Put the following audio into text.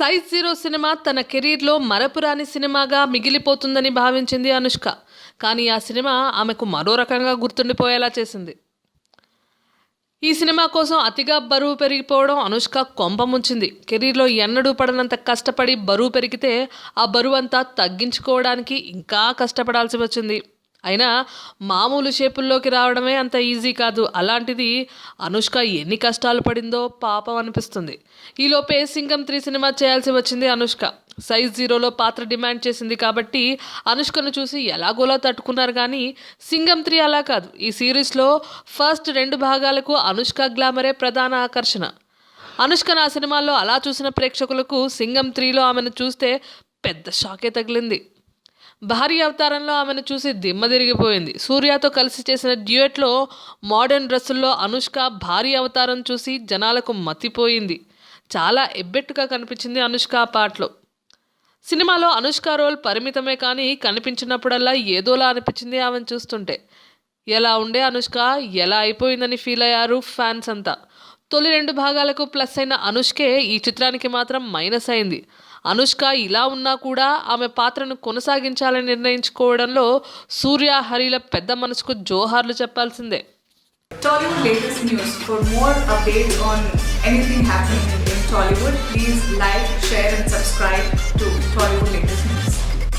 Size zero cinema తన కెరీర్లో మరపురాని సినిమాగా మిగిలిపోతుందని భావించింది అనుష్క. కానీ ఆ సినిమా ఆమెకు మరో రకంగా గుర్తుండిపోయేలా చేసింది. ఈ సినిమా కోసం అతిగా బరువు పెరిగిపోవడం అనుష్క కొంపముంచింది కెరీర్లో ఎన్నడూ పడనంత కష్టపడి బరువు పెరిగితే ఆ బరువు అంతా తగ్గించుకోవడానికి ఇంకా కష్టపడాల్సి వచ్చింది. అయినా మామూలు షేపుల్లోకి రావడమే అంత ఈజీ కాదు. అలాంటిది అనుష్క ఎన్ని కష్టాలు పడిందో పాపం అనిపిస్తుంది. ఈలోపే సింగం త్రీ సినిమా చేయాల్సి వచ్చింది అనుష్క. సైజ్ జీరోలో పాత్ర డిమాండ్ చేసింది కాబట్టి అనుష్కను చూసి ఎలాగోలా తట్టుకున్నారు కానీ సింగం త్రీ అలా కాదు. ఈ సిరీస్లో ఫస్ట్ రెండు భాగాలకు అనుష్క గ్లామరే ప్రధాన ఆకర్షణ. అనుష్క నా సినిమాల్లో అలా చూసిన ప్రేక్షకులకు సింగం త్రీలో ఆమెను చూస్తే పెద్ద షాకే తగిలింది. భారీ అవతారంలో ఆమెను చూసి దిమ్మ తిరిగిపోయింది. సూర్యతో కలిసి చేసిన డ్యూయట్లో మోడర్న్ డ్రెస్సుల్లో అనుష్క భారీ అవతారం చూసి జనాలకు మతిపోయింది. చాలా ఎబ్బెట్టుగా కనిపించింది అనుష్క ఆ పాటలో. సినిమాలో అనుష్క రోల్ పరిమితమే కానీ కనిపించినప్పుడల్లా ఏదోలా అనిపించింది ఆమెను చూస్తుంటే. ఎలా ఉండే అనుష్క? ఎలా అయిపోయిందని ఫీల్ అయ్యారు ఫ్యాన్స్ అంతా. తొలి రెండు భాగాలకు ప్లస్ అయిన అనుష్కే ఈ చిత్రానికి మాత్రం మైనస్ అయింది అనుష్క ఇలా ఉన్నా కూడా ఆమె పాత్రను కొనసాగించాలని నిర్ణయించుకోవడంలో సూర్య హరిల పెద్ద మనసుకు జోహార్లు చెప్పాల్సిందే Tollywood latest news. For more updates on anything happening in Tollywood, please like, share, and subscribe to Tollywood latest news.